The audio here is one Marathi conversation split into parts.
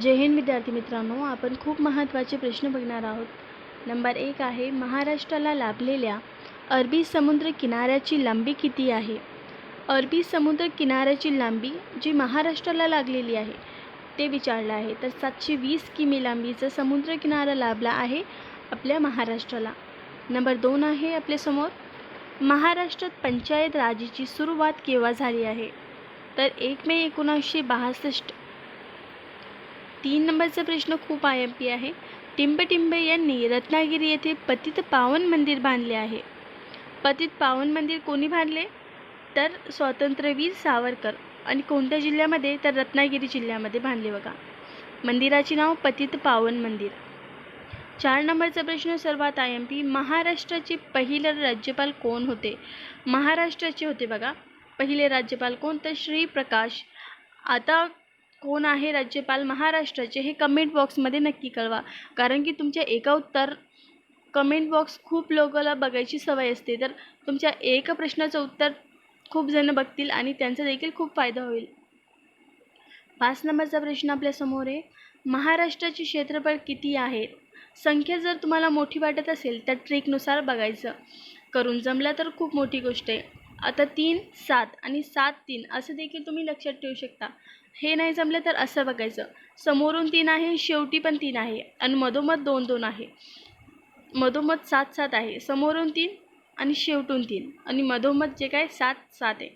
जय हिंद विद्यार्थी मित्रांनो आपण खूप महत्त्वाचे प्रश्न बघणार आहोत. नंबर एक आहे महाराष्ट्राला लाभलेल्या अरबी समुद्र किनाऱ्याची लांबी किती आहे? अरबी समुद्र किनाऱ्याची लांबी जी महाराष्ट्राला लागलेली आहे ते विचारलं आहे. तर सातशे वीस किमी लांबीचा समुद्र किनारा लाभला आहे आपल्या महाराष्ट्राला. नंबर दोन आहे आपल्यासमोर महाराष्ट्रात पंचायत राजीची सुरुवात केव्हा झाली आहे? तर एक मे एकोणासशे बासष्ट तीन नंबरचा प्रश्न खूप आय एम पी आहे. टिंबटिंबे यांनी रत्नागिरी येथे पतित पावन मंदिर बांधले आहे. पतित पावन मंदिर कोणी बांधले? तर स्वातंत्र्यवीर सावरकर. आणि कोणत्या जिल्ह्यामध्ये? तर रत्नागिरी जिल्ह्यामध्ये बांधले बघा. मंदिराचे नाव पतित पावन मंदिर. चार नंबरचा प्रश्न सर्वात आय एम पी महाराष्ट्राचे पहिले राज्यपाल कोण होते? महाराष्ट्राचे होते बघा. पहिले राज्यपाल कोण तर श्रीप्रकाश. आता कोण आहे राज्यपाल महाराष्ट्राचे हे कमेंट बॉक्समध्ये नक्की कळवा. कारण की तुमच्या एका उत्तर कमेंट बॉक्स खूप लोकांना बघायची सवय असते. तर तुमच्या एका प्रश्नाचं उत्तर खूप जण बघतील आणि त्यांचा देखील खूप फायदा होईल. पाच नंबरचा प्रश्न आपल्यासमोर आहे. महाराष्ट्राचे क्षेत्रफळ किती आहे? संख्या जर तुम्हाला मोठी वाटत असेल तर ट्रिकनुसार बघायचं. करून जमलं तर खूप मोठी गोष्ट आहे. आता तीन सात आणि सात तीन असं देखील तुम्ही लक्षात ठेवू शकता. हे नाही जमलं तर असं बघायचं. समोरून तीन आहे शेवटी पण तीन आहे आणि मधोमध दोन दोन आहे. मधोमध सात सात आहे. समोरून तीन आणि शेवटून तीन आणि मधोमध जे काय सात सात आहे.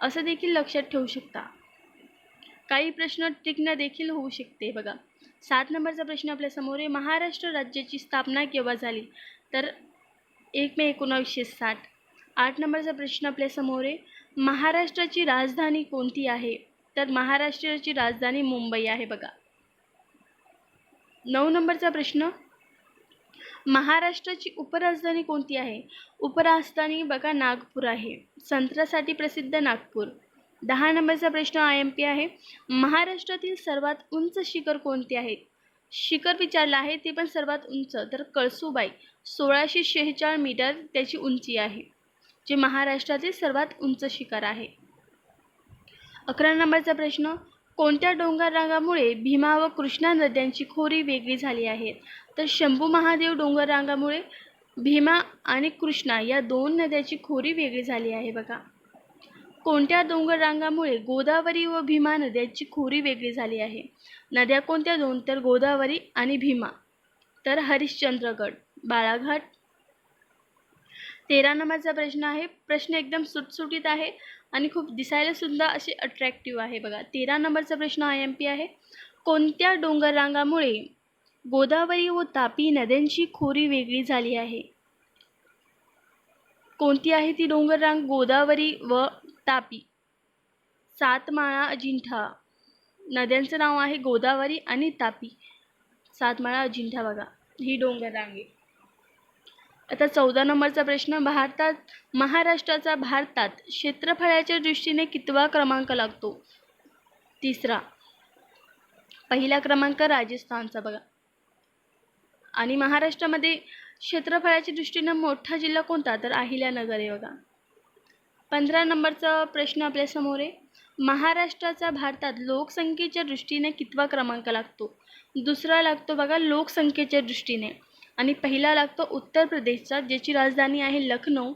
असं देखील लक्षात ठेवू शकता. काही प्रश्न टिकणं देखील होऊ शकते बघा. सात नंबरचा प्रश्न आपल्यासमोर आहे. महाराष्ट्र राज्याची स्थापना केव्हा झाली? तर एक मे एकोणावीसशे साठ. आठ नंबरचा प्रश्न आपल्यासमोर आहे. महाराष्ट्राची राजधानी कोणती आहे? तर महाराष्ट्राची राजधानी मुंबई आहे बघा. नऊ नंबरचा प्रश्न. महाराष्ट्राची उपराजधानी कोणती आहे? उपराजधानी बघा नागपूर आहे. संत्र्यासाठी प्रसिद्ध नागपूर. दहा नंबरचा प्रश्न आय एम पी आहे. महाराष्ट्रातील सर्वात उंच शिखर कोणते आहे? शिखर विचारलं आहे ते पण सर्वात उंच. तर कळसूबाई सोळाशे शेहेचाळ मीटर त्याची उंची आहे जे महाराष्ट्रातील सर्वात उंच शिखर आहे. अकरा नंबरचा प्रश्न कोणत्या डोंगररांगामुळे भीमा व कृष्णा नद्यांची खोरी वेगळी झाली आहे तर शंभू महादेव डोंगररांगामुळे भीमा आणि कृष्णा या दोन नद्याची खोरी वेगळी झाली आहे बघा. कोणत्या डोंगररांगामुळे गोदावरी व भीमा नद्यांची खोरी वेगळी झाली आहे? नद्या कोणत्या दोन? तर गोदावरी आणि भीमा. तर हरिश्चंद्रगड बाळाघाट. तेरा नंबरचा प्रश्न आहे. प्रश्न एकदम सुटसुटीत आहे. आणि खूप दिसायला सुद्धा अशी अट्रॅक्टिव्ह आहे बघा. तेरा नंबरचा प्रश्न आय एम पी आहे. कोणत्या डोंगर रांगामुळे गोदावरी व तापी नद्यांची खोरी वेगळी झाली आहे? कोणती आहे ती डोंगर रांग गोदावरी व तापी? सातमाळा अजिंठा. नद्यांचं नाव आहे गोदावरी आणि तापी. सातमाळा अजिंठा बघा. ही डोंगररांग. आहे आता चौदा नंबरचा प्रश्न भारतात महाराष्ट्राचा भारतात क्षेत्रफळाच्या दृष्टीने कितवा क्रमांक लागतो? तिसरा. पहिला क्रमांक राजस्थानचा बघा. आणि महाराष्ट्रामध्ये क्षेत्रफळाच्या दृष्टीनं मोठा जिल्हा कोणता? तर अहिल्यानगर आहे बघा. पंधरा नंबरचा प्रश्न आपल्यासमोर आहे. महाराष्ट्राचा भारतात लोकसंख्येच्या दृष्टीने कितवा क्रमांक लागतो? दुसरा लागतो बघा लोकसंख्येच्या दृष्टीने. आणि पहिला लागतो उत्तर प्रदेशचा ज्याची राजधानी आहे लखनौ.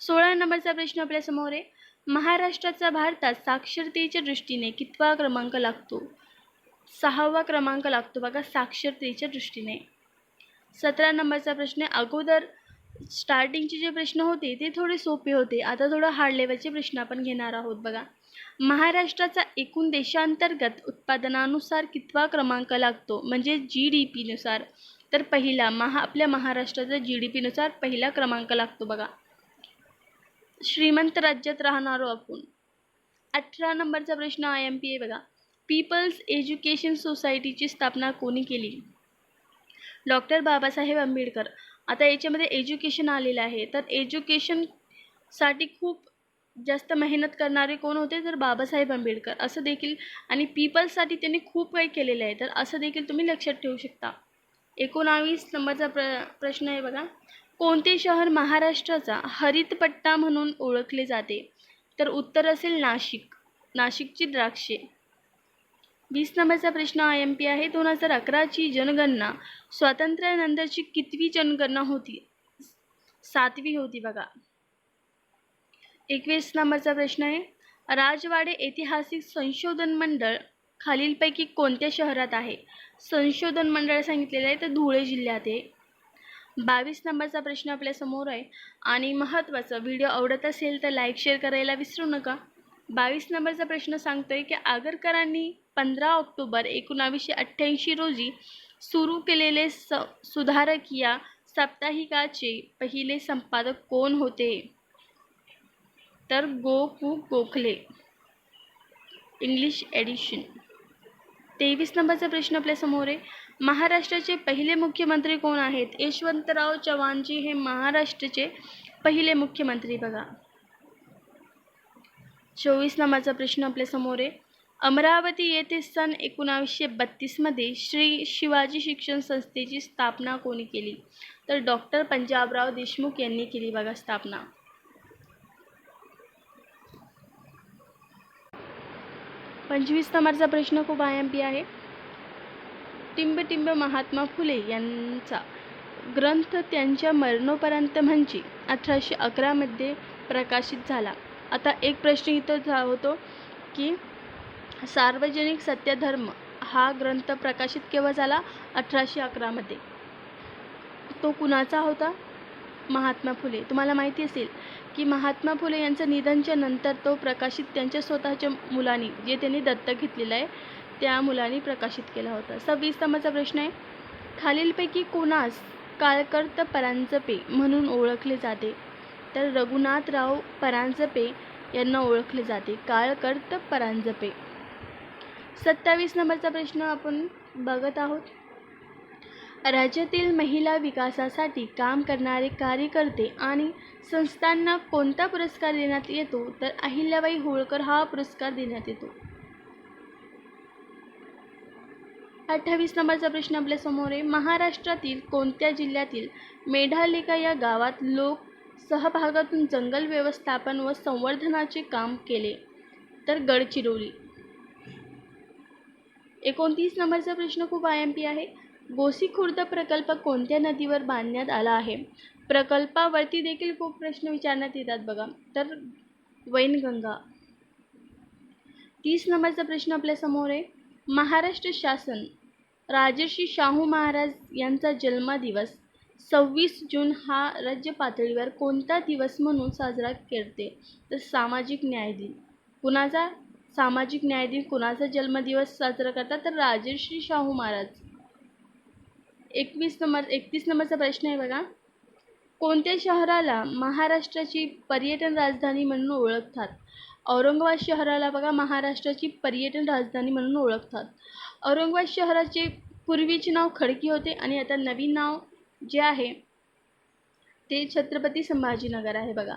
सोळा नंबरचा प्रश्न आपल्यासमोर आहे. महाराष्ट्राचा भारतात साक्षरतेच्या दृष्टीने कितवा क्रमांक लागतो? सहावा क्रमांक लागतो बघा साक्षरतेच्या दृष्टीने. सतरा नंबरचा प्रश्न आहे. अगोदर स्टार्टिंगचे जे प्रश्न होते ते थोडे सोपे होते. आता थोडं हार्ड लेवलचे प्रश्न आपण घेणार आहोत बघा. महाराष्ट्राचा एकूण देशांतर्गत उत्पादनानुसार कितवा क्रमांक लागतो? म्हणजे जी डी पीनुसार तर पहिला महा आपल्या महाराष्ट्राचा जी डी पीनुसार पहिला क्रमांक लागतो बघा. श्रीमंत राज्यात राहणारो आपण. अठरा नंबरचा प्रश्न आय एम पी ए बघा. पीपल्स एज्युकेशन सोसायटीची स्थापना कोणी केली? डॉक्टर बाबासाहेब आंबेडकर. आता याच्यामध्ये एज्युकेशन आलेलं आहे. तर एज्युकेशनसाठी खूप जास्त मेहनत करणारे कोण होते? तर बाबासाहेब आंबेडकर. असं देखील आणि पीपल्ससाठी त्यांनी खूप काही केलेलं आहे. तर असं देखील तुम्ही लक्षात ठेवू शकता. एकोणावीस नंबरचा प्र प्रश्न आहे बघा. कोणते शहर महाराष्ट्राचा हरितपट्टा म्हणून ओळखले जाते? तर उत्तर असेल नाशिक. नाशिकची द्राक्षे. वीस नंबरचा प्रश्न आय एम पी आहे. दोन हजार अकराची जनगणना. स्वातंत्र्यानंतरची कितवी जनगणना होती? सातवी होती बघा. एकवीस नंबरचा प्रश्न आहे. राजवाडे ऐतिहासिक संशोधन मंडळ खालीलपैकी कोणत्या शहरात आहे? संशोधन मंडळ सांगितलेलं आहे तर धुळे जिल्ह्यात आहे. बावीस नंबरचा प्रश्न आपल्यासमोर आहे. आणि महत्त्वाचं व्हिडिओ आवडत असेल तर लाईक शेअर करायला विसरू नका. बावीस नंबरचा प्रश्न सांगतोय की आगरकरांनी पंधरा ऑक्टोबर एकोणावीसशे अठ्ठ्याऐंशी रोजी सुरू केलेले स सुधारक या साप्ताहिकाचे पहिले संपादक कोण होते? तर गो पु गोखले. इंग्लिश एडिशन तेवीस नंबरचा प्रश्न आपल्यासमोर आहे. महाराष्ट्राचे पहिले मुख्यमंत्री कोण आहेत? यशवंतराव चव्हाणजी हे महाराष्ट्राचे पहिले मुख्यमंत्री बघा. चोवीस नंबरचा प्रश्न आपल्यासमोर आहे. अमरावती येथे सन एकोणावीसशे बत्तीसमध्ये श्री शिवाजी शिक्षण संस्थेची स्थापना कोणी केली? तर डॉक्टर पंजाबराव देशमुख यांनी केली बघा स्थापना. पंचवीस नंबरचा प्रश्न खूप आय एम पी आहे. टिंबटिंब महात्मा फुले यांचा ग्रंथ त्यांच्या मरणोपर्यंत म्हणजे अठराशे अकरामध्ये प्रकाशित झाला. आता एक प्रश्न इथं होतो की सार्वजनिक सत्यधर्म हा ग्रंथ प्रकाशित केव्हा झाला? अठराशे अकरामध्ये तो कुणाचा होता? महात्मा फुले. तुम्हाला माहिती असेल की महात्मा फुले यांचं निधनच्या नंतर तो प्रकाशित त्यांच्या स्वतःच्या मुलांनी जे त्यांनी दत्तक घेतलेलं आहे त्या मुलांनी प्रकाशित केला होता. सव्वीस नंबरचा प्रश्न आहे खालीलपैकी कोणास काळकर्त परांजपे म्हणून ओळखले जाते? तर रघुनाथराव परांजपे यांना ओळखले जाते. काळकर्त परांजपे सत्तावीस नंबरचा प्रश्न आपण बघत आहोत. राज्यातील महिला विकासासाठी काम करणारे कार्यकर्ते आणि संस्थांना कोणता पुरस्कार देण्यात येतो तर अहिल्याबाई होळकर हा पुरस्कार देण्यात येतो. अठ्ठावीस नंबरचा प्रश्न आपल्यासमोर आहे. महाराष्ट्रातील कोणत्या जिल्ह्यातील मेढालेका या गावात लोक सहभागातून जंगल व्यवस्थापन व संवर्धनाचे काम केले? तर गडचिरोली. एकोणतीस नंबरचा प्रश्न खूप आय एम पी आहे. गोसी खुर्द प्रकल्प कोणत्या नदीवर बांधण्यात आला आहे? प्रकल्पावरती देखील खूप प्रश्न विचारण्यात येतात बघा. तर वैनगंगा. तीस नंबरचा प्रश्न आपल्यासमोर आहे. महाराष्ट्र शासन राजर्षी शाहू महाराज यांचा जन्मदिवस सव्वीस जून हा राज्य पातळीवर कोणता दिवस म्हणून साजरा करते? तर सामाजिक न्याय दिन कुणाचा सामाजिक न्याय दिन कुणाचा जन्मदिवस साजरा करतात? तर राजर्षी शाहू महाराज. एकवीस नंबर एकतीस नंबरचा प्रश्न आहे बघा. कोणत्या शहराला महाराष्ट्राची पर्यटन राजधानी म्हणून ओळखतात? औरंगाबाद शहराला बघा महाराष्ट्राची पर्यटन राजधानी म्हणून ओळखतात. औरंगाबाद शहराचे पूर्वीचे नाव खडकी होते आणि आता नवीन नाव जे आहे ते छत्रपती संभाजीनगर आहे बघा.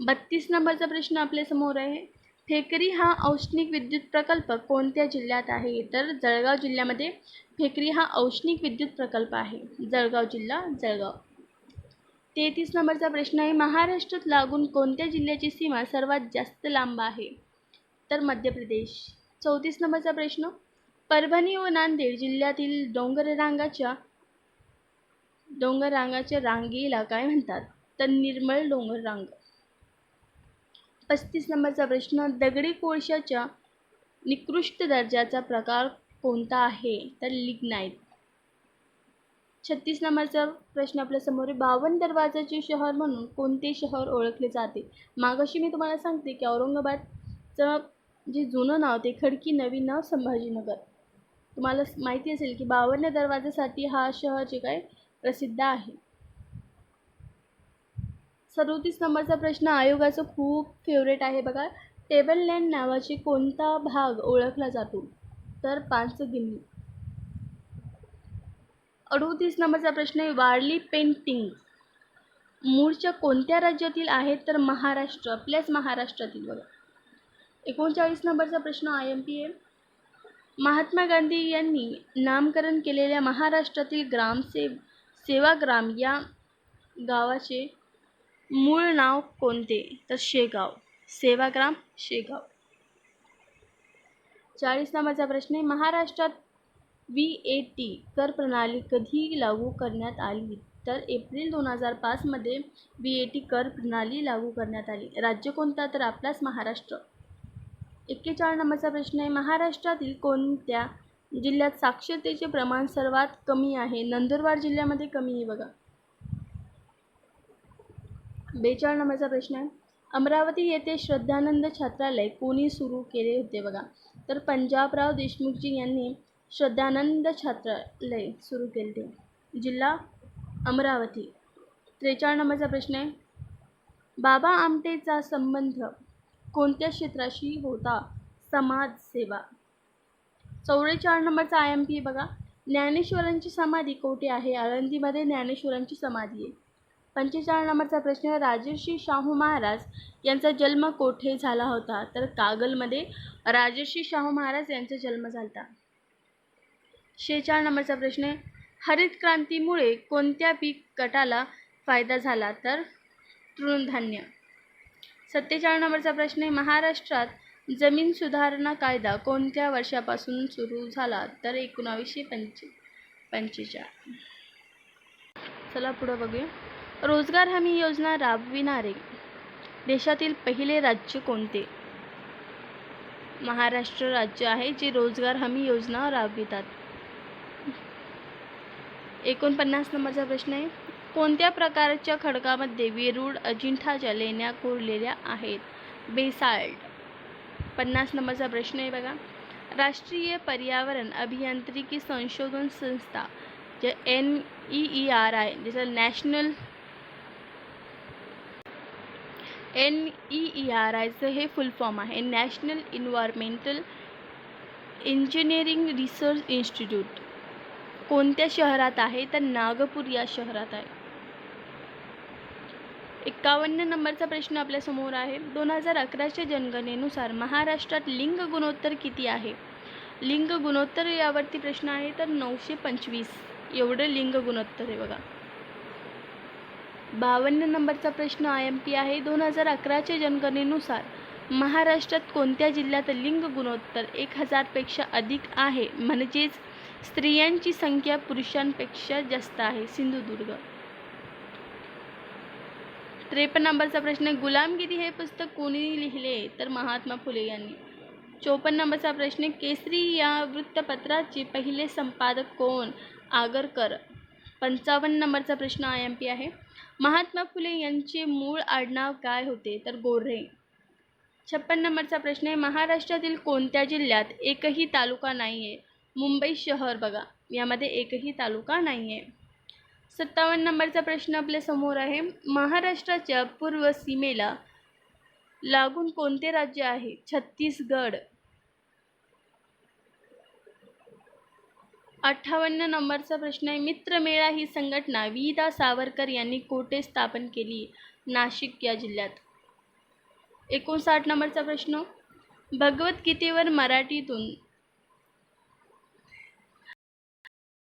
बत्तीस नंबरचा प्रश्न आपल्यासमोर आहे. फेकरी हा औष्णिक विद्युत प्रकल्प कोणत्या जिल्ह्यात आहे? तर जळगाव जिल्ह्यामध्ये फेकरी हा औष्णिक विद्युत प्रकल्प आहे. जळगाव जिल्हा जळगाव. तेहतीस नंबरचा प्रश्न आहे महाराष्ट्रात लागून कोणत्या जिल्ह्याची सीमा सर्वात जास्त लांब आहे? तर मध्य प्रदेश चौतीस नंबरचा प्रश्न परभणी व नांदेड जिल्ह्यातील डोंगररांगाच्या डोंगररांगाच्या रांगेला काय म्हणतात? तर निर्मळ डोंगर रांग पस्तीस नंबरचा प्रश्न दगडी कोळशाच्या निकृष्ट दर्जाचा प्रकार कोणता आहे? तर लिग्नाईट छत्तीस नंबरचा प्रश्न आपल्यासमोर आहे. बावन दरवाजाचे शहर म्हणून कोणते शहर ओळखले जाते? मागाशी मी तुम्हाला सांगते की औरंगाबादचं जे जुनं नाव ते खडकी नवीन नाव संभाजीनगर. तुम्हाला माहिती असेल की बावन्न दरवाजासाठी हा शहर जे काय प्रसिद्ध आहे. सदोतीस नंबरचा प्रश्न आयोगाचं खूप फेवरेट आहे बघा. टेबल लँड नावाचे कोणता भाग ओळखला जातो? तर पाचगिनी अडोतीस नंबरचा प्रश्न आहे वारली पेंटिंग मूळच्या कोणत्या राज्यातील आहेत तर महाराष्ट्र आपल्याच महाराष्ट्रातील बघा. एकोणचाळीस नंबरचा प्रश्न I M P A Mahatma Gandhi यांनी नामकरण केलेल्या महाराष्ट्रातील ग्रामसेव सेवाग्राम या गावाचे मूळ नाव कोणते? तर शेगाव. सेवाग्राम शेगाव. चाळीस नंबरचा प्रश्न आहे. महाराष्ट्रात व्ही ए टी कर प्रणाली कधी लागू करण्यात आली? तर एप्रिल दोन हजार पाचमध्ये व्ही ए टी कर प्रणाली लागू करण्यात आली. राज्य कोणता? तर आपलाच महाराष्ट्र. एक्केचाळीस नंबरचा प्रश्न आहे. महाराष्ट्रातील कोणत्या जिल्ह्यात साक्षरतेचे प्रमाण सर्वात कमी आहे? नंदुरबार जिल्ह्यामध्ये कमी आहे बघा. बेचाळ नंबरचा प्रश्न आहे. अमरावती येथे श्रद्धानंद छात्रालय कोणी सुरू केले होते बघा. तर पंजाबराव देशमुखजी यांनी श्रद्धानंद छात्रालय सुरू केले होते. जिल्हा अमरावती. त्रेचाळ नंबरचा प्रश्न आहे. बाबा आमटेचा संबंध कोणत्या क्षेत्राशी होता? समाजसेवा चौवेचाळ नंबरचा आय एम पी बघा. ज्ञानेश्वरांची समाधी कोठे आहे? आळंदीमध्ये ज्ञानेश्वरांची समाधी आहे. पंचेचाळीस नंबरचा प्रश्न राजर्षी शाहू महाराज यांचा जन्म कोठे झाला होता? तर कागलमध्ये राजर्षी शाहू महाराज यांचा जन्म झाला. होता शेचाळ नंबरचा प्रश्न हरित क्रांतीमुळे कोणत्या पीक गटाला फायदा झाला? तर तृणधान्य. सत्तेचाळीस नंबरचा प्रश्न आहे. महाराष्ट्रात जमीन सुधारणा कायदा कोणत्या वर्षापासून सुरू झाला? तर एकोणावीसशे पंचे पंचेचाळीस. चला पुढं बघूया. रोजगार हमी योजना राबविणारे देशातील पहिले राज्य कोणते? महाराष्ट्र राज्य आहे जे रोजगार हमी योजना राबवितात. एकोणपन्नास नंबरचा प्रश्न आहे. कोणत्या प्रकारच्या खडकामध्ये वेरूळ अजिंठाच्या लेण्या कोरलेल्या आहेत? बेसाल्ट. पन्नास नंबरचा प्रश्न आहे बघा. राष्ट्रीय पर्यावरण अभियांत्रिकी संशोधन संस्था जे N E E R I ज्याचं national N E E R आयचं हे फुल फॉर्म आहे. National environmental engineering research institute कोणत्या शहरात आहे? तर नागपूर या शहरात आहे. एकावन्न नंबरचा प्रश्न आपल्यासमोर आहे. दोन हजार अकराच्या जनगणनेनुसार महाराष्ट्रात लिंग गुणोत्तर किती आहे? लिंग गुणोत्तर यावरती प्रश्न आहे तर नऊशे पंचवीस. एवढं लिंग गुणोत्तर आहे बघा. बावन्न नंबरचा प्रश्न आय एम पी आहे. दोन हजार अकराच्या जनगणनेनुसार महाराष्ट्रात कोणत्या जिल्ह्यात लिंग गुणोत्तर एक हजारपेक्षा अधिक आहे? म्हणजेच स्त्रियांची संख्या पुरुषांपेक्षा जास्त आहे. सिंधुदुर्ग. त्रेपन्न नंबरचा प्रश्न गुलामगिरी हे पुस्तक कोणी लिहिले? तर महात्मा फुले यांनी. चोपन्न नंबरचा प्रश्न केसरी या वृत्तपत्राचे पहिले संपादक कोण? आगरकर. पंचावन्न नंबरचा प्रश्न आय एम पी आहे. महात्मा फुले यांचे मूळ आडनाव काय होते? तर गोऱ्हे. छप्पन नंबरचा प्रश्न आहे महाराष्ट्रातील कोणत्या जिल्ह्यात एकही तालुका नाही आहे मुंबई शहर बघा यामध्ये एकही तालुका नाही आहे सत्तावन्न नंबरचा प्रश्न आपल्यासमोर आहे महाराष्ट्राच्या पूर्व सीमेला लागून कोणते राज्य आहे? छत्तीसगड. अठ्ठावन्न नंबरचा प्रश्न आहे. मित्रमेळा ही संघटना विदा सावरकर यांनी कोठे स्थापन केली? नाशिक या जिल्ह्यात. एकोणसाठ नंबरचा प्रश्न. भगवद्गीतेवर मराठीतून